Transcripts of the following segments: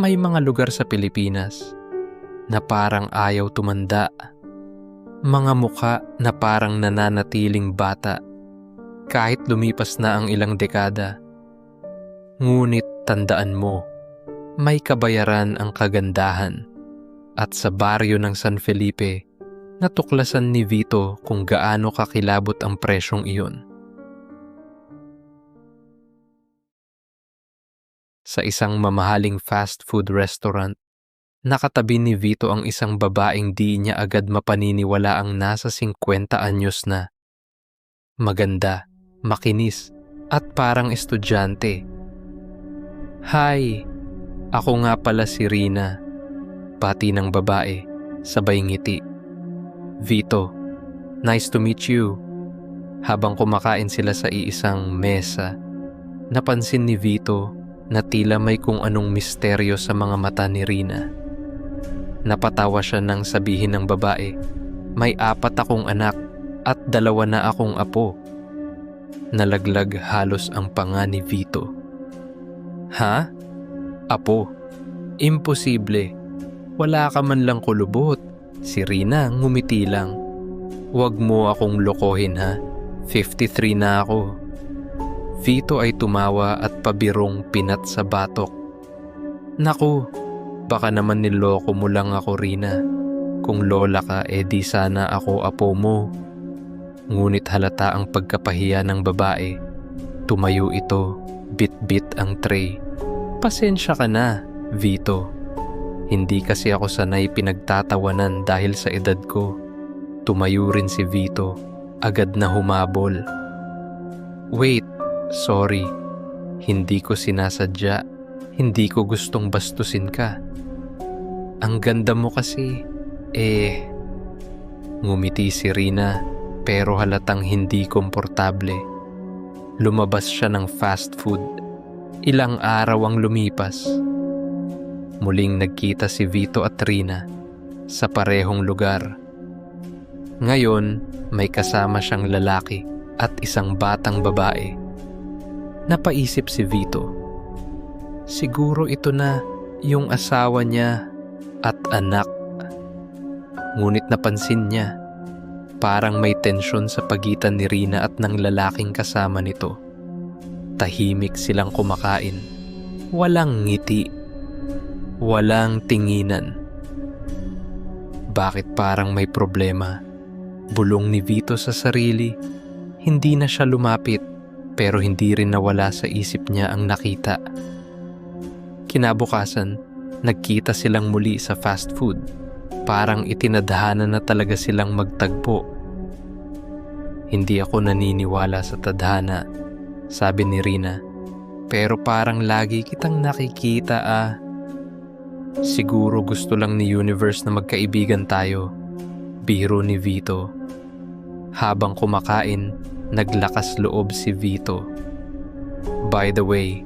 May mga lugar sa Pilipinas na parang ayaw tumanda. Mga muka na parang nananatiling bata kahit lumipas na ang ilang dekada. Ngunit tandaan mo, may kabayaran ang kagandahan. At sa baryo ng San Felipe, natuklasan ni Vito kung gaano kakilabot ang presyong iyon. Sa isang mamahaling fast food restaurant, nakatabi ni Vito ang isang babaeng di niya agad mapaniniwala ang nasa 50 anyos na. Maganda, makinis, at parang estudyante. Hi, ako nga pala si Rina, pati ng babae, sabay ngiti. Vito, nice to meet you. Habang kumakain sila sa iisang mesa, napansin ni Vito na tila may kung anong misteryo sa mga mata ni Rina. Napatawa siya nang sabihin ng babae, may apat akong anak at dalawa na akong apo. Nalaglag halos ang panga ni Vito. Ha? Apo? Imposible. Wala ka man lang kulubot. Si Rina ngumiti lang. Huwag mo akong lokohin ha. 53 na ako. Vito ay tumawa at pabirong pinat sa batok. Naku, baka naman niloko mo lang ako Rina. Kung lola ka, eh di sana ako apo mo. Ngunit halata ang pagkapahiya ng babae. Tumayo ito, bit-bit ang tray. Pasensya ka na, Vito. Hindi kasi ako sanay pinagtatawanan dahil sa edad ko. Tumayo rin si Vito, agad na humabol. Wait, Sorry, hindi ko sinasadya. Hindi ko gustong bastusin ka. Ang ganda mo kasi, eh... Ngumiti si Rina pero halatang hindi komportable. Lumabas siya ng fast food. Ilang araw ang lumipas. Muling nagkita si Vito at Rina sa parehong lugar. Ngayon, may kasama siyang lalaki at isang batang babae. Napaisip si Vito. Siguro ito na yung asawa niya at anak. Ngunit napansin niya, parang may tensyon sa pagitan ni Rina at ng lalaking kasama nito. Tahimik silang kumakain. Walang ngiti. Walang tinginan. Bakit parang may problema? Bulong ni Vito sa sarili. Hindi na siya lumapit pero hindi rin nawala sa isip niya ang nakita. Kinabukasan, nagkita silang muli sa fast food. Parang itinadhana na talaga silang magtagpo. Hindi ako naniniwala sa tadhana, sabi ni Rina. Pero parang lagi kitang nakikita ah. Siguro gusto lang ni universe na magkaibigan tayo. Biro ni Vito. Habang kumakain, naglakas loob si Vito. By the way,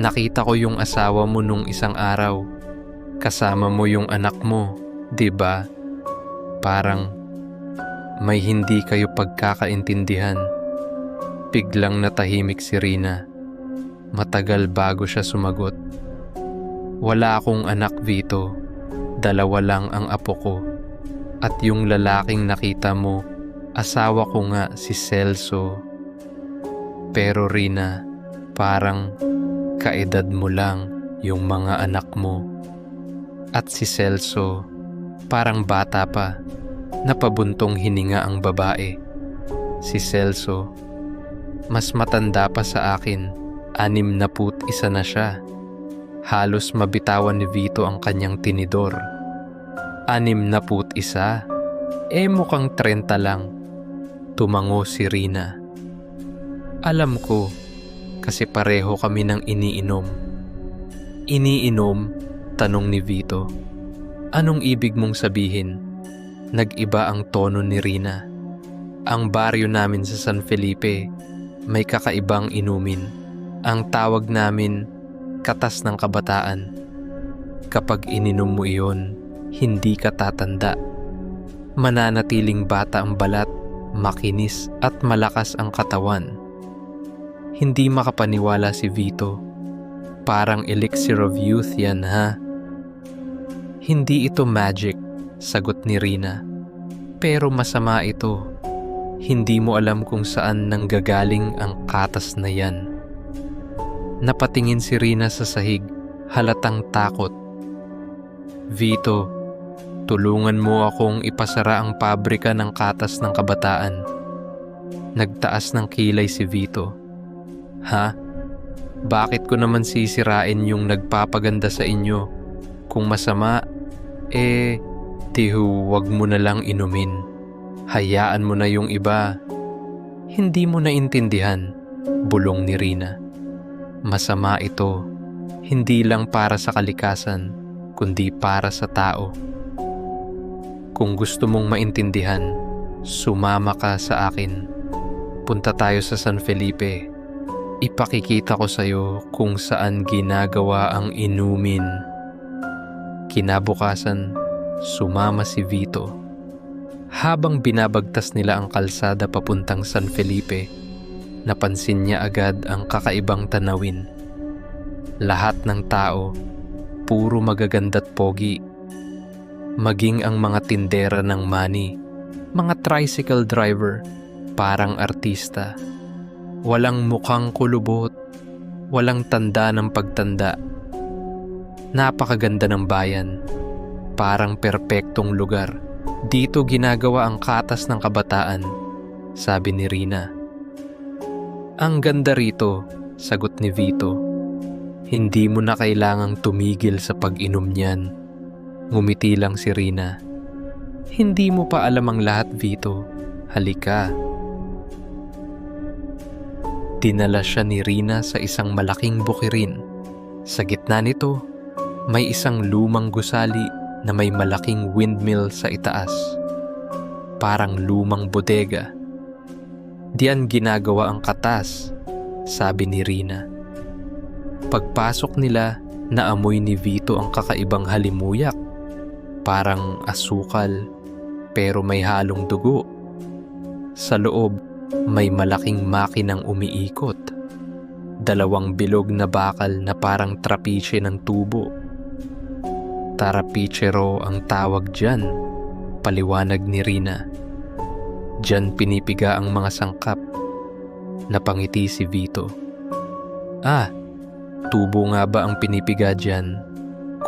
nakita ko yung asawa mo nung isang araw. Kasama mo yung anak mo, 'di ba? Parang may hindi kayo pagkakaintindihan. Biglang natahimik si Rina. Matagal bago siya sumagot. Wala akong anak, Vito. Dalawa lang ang apo ko. At yung lalaking nakita mo, Asawa ko nga si Celso. Pero Rina, parang kaedad mo lang yung mga anak mo. At si Celso, parang bata pa, napabuntong hininga ang babae. Si Celso, mas matanda pa sa akin, anim na put isa na siya. Halos mabitawan ni Vito ang kanyang tinidor. Anim na put isa? Eh mukhang 30 lang. Tumango si Rina. Alam ko, kasi pareho kami ng iniinom. Iniinom? Tanong ni Vito. Anong ibig mong sabihin? Nag-iba ang tono ni Rina. Ang baryo namin sa San Felipe, may kakaibang inumin. Ang tawag namin, katas ng kabataan. Kapag ininom mo iyon, hindi ka tatanda. Mananatiling bata ang balat makinis at malakas ang katawan. Hindi makapaniwala si Vito. Parang elixir of youth yan ha. Hindi ito magic, sagot ni Rina. Pero masama ito. Hindi mo alam kung saan nanggagaling ang katas na yan. Napatingin si Rina sa sahig, halatang takot. Vito, tulungan mo akong ipasara ang pabrika ng katas ng kabataan. Nagtaas ng kilay si Vito. Ha? Bakit ko naman sisirain yung nagpapaganda sa inyo? Kung masama, eh, tihu wag mo na lang inumin. Hayaan mo na yung iba. Hindi mo naintindihan, bulong ni Rina. Masama ito, hindi lang para sa kalikasan, kundi para sa tao. Kung gusto mong maintindihan, sumama ka sa akin. Punta tayo sa San Felipe. Ipakikita ko sa iyo kung saan ginagawa ang inumin. Kinabukasan, sumama si Vito. Habang binabagtas nila ang kalsada papuntang San Felipe, napansin niya agad ang kakaibang tanawin. Lahat ng tao, puro magaganda't pogi. Maging ang mga tindera ng money, mga tricycle driver, parang artista. Walang mukhang kulubot, walang tanda ng pagtanda. Napakaganda ng bayan, parang perpektong lugar. Dito ginagawa ang katas ng kabataan, sabi ni Rina. Ang ganda rito, sagot ni Vito. Hindi mo na kailangang tumigil sa pag-inom niyan. Ngumiti lang si Rina. Hindi mo pa alam ang lahat, Vito. Halika. Dinala siya ni Rina sa isang malaking bukirin. Sa gitna nito, may isang lumang gusali na may malaking windmill sa itaas. Parang lumang bodega. Diyan ginagawa ang katas, sabi ni Rina. Pagpasok nila, naamoy ni Vito ang kakaibang halimuyak. Parang asukal, pero may halong dugo. Sa loob, may malaking makinang umiikot. Dalawang bilog na bakal na parang trapiche ng tubo. Tarapichero ang tawag dyan, paliwanag ni Rina. Diyan pinipiga ang mga sangkap. Napangiti si Vito. Ah, tubo nga ba ang pinipiga dyan?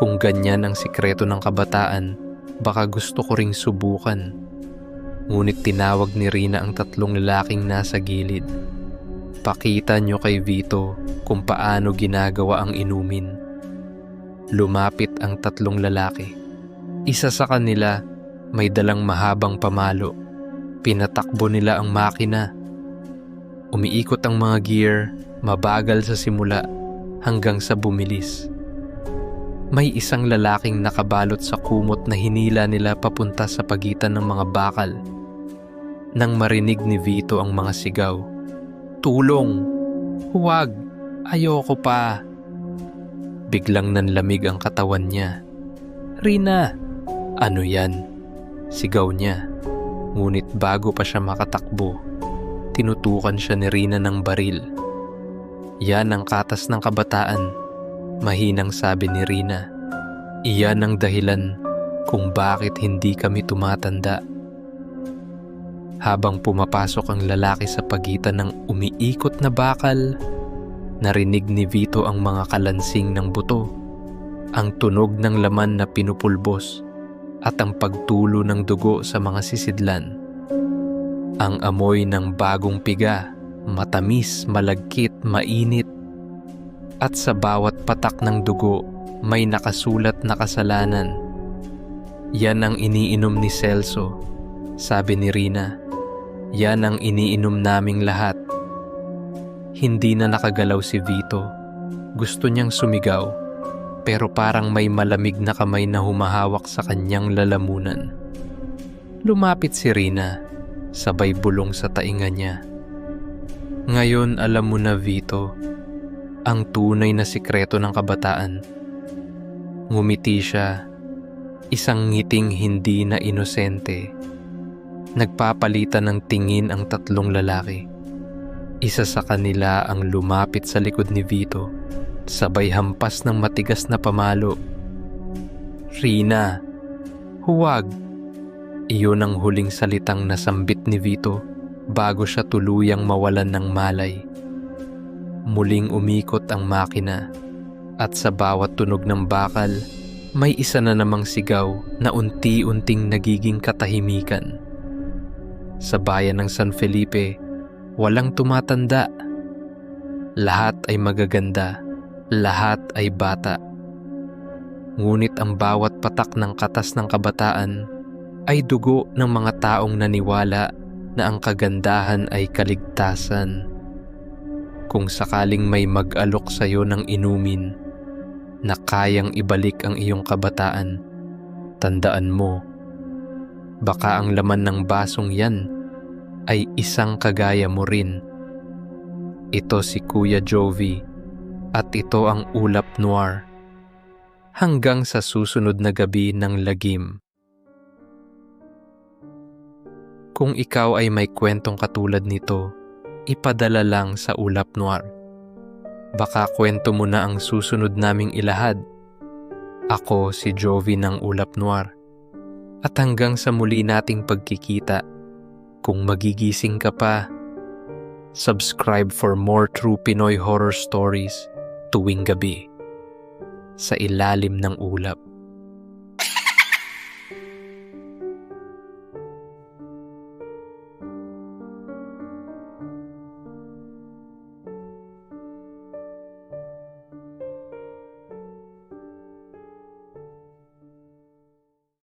Kung ganyan ang sikreto ng kabataan, baka gusto ko ring subukan. Ngunit tinawag ni Rina ang tatlong lalaking nasa gilid. Pakita nyo kay Vito kung paano ginagawa ang inumin. Lumapit ang tatlong lalaki. Isa sa kanila may dalang mahabang pamalo. Pinatakbo nila ang makina. Umiikot ang mga gear, mabagal sa simula hanggang sa bumilis. May isang lalaking nakabalot sa kumot na hinila nila papunta sa pagitan ng mga bakal. Nang marinig ni Vito ang mga sigaw, Tulong! Huwag! Ayoko pa! Biglang nanlamig ang katawan niya. Rina! Ano yan? Sigaw niya. Ngunit bago pa siya makatakbo, tinutukan siya ni Rina ng baril. Yan ang katas ng kabataan, mahinang sabi ni Rina. Iyan ang dahilan kung bakit hindi kami tumatanda. Habang pumapasok ang lalaki sa pagitan ng umiikot na bakal, narinig ni Vito ang mga kalansing ng buto, ang tunog ng laman na pinupulbos, at ang pagtulo ng dugo sa mga sisidlan. Ang amoy ng bagong piga, matamis, malagkit, mainit, at sa bawat patak ng dugo may nakasulat na kasalanan. Yan ang iniinom ni Celso, sabi ni Rina. Yan ang iniinom naming lahat. Hindi na nakagalaw si Vito. Gusto niyang sumigaw, pero parang may malamig na kamay na humahawak sa kanyang lalamunan. Lumapit si Rina, sabay bulong sa tainga niya. Ngayon alam mo na Vito, ang tunay na sikreto ng kabataan. Ngumiti siya, isang ngiting hindi na inosente. Nagpapalitan ng tingin ang tatlong lalaki. Isa sa kanila ang lumapit sa likod ni Vito Sabay hampas ng matigas na pamalo. Rina, huwag. Iyon ang huling salitang nasambit ni Vito bago siya tuluyang mawalan ng malay. Muling umikot ang makina at sa bawat tunog ng bakal, may isa na namang sigaw na unti-unting nagiging katahimikan. Sa bayan ng San Felipe, walang tumatanda. Lahat ay magaganda, lahat ay bata. Ngunit ang bawat patak ng katas ng kabataan ay dugo ng mga taong naniwala na ang kagandahan ay kaligtasan. Kung sakaling may mag-alok sa iyo ng inumin na kayang ibalik ang iyong kabataan, tandaan mo, baka ang laman ng basong yan ay isang kagaya mo rin. Ito si Kuya Jovi at ito ang Ulap Noir. Hanggang sa susunod na gabi ng lagim. Kung ikaw ay may kwentong katulad nito, ipadala lang sa Ulap Noir. Baka kwento mo na ang susunod naming ilahad. Ako si Jovi ng Ulap Noir. At hanggang sa muli nating pagkikita, kung magigising ka pa, subscribe for more true Pinoy horror stories tuwing gabi sa ilalim ng ulap.